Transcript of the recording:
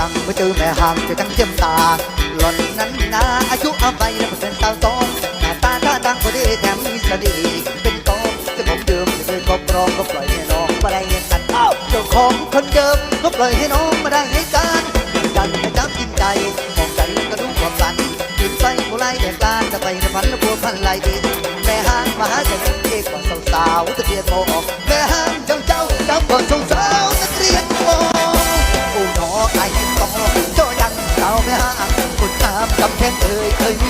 จังเจอแม่ห่างเจอทั้งเทียมตาหล่อนนั้นนาอายุเอาไปแล้วเป็นสาวสองหน้าตาท่าทางพอดีแถมมีสติเป็นกองที่ผมเดิมจะเคยครอบครองก็ปล่อยให้น้องมาได้เห็นกันอ้าวเจ้าของคนเดิมก็ปล่อยให้น้องมาได้เห็นกันดันจับกินใจมองกันก็ดูความฝันกินไปผู้ไล่แดกลานจะไปในฝันแล้วบัวพันไหลดินแม่ห้างมาหาเด็กเอกกว่าสาว กับแทนเอ่ยเอ่ย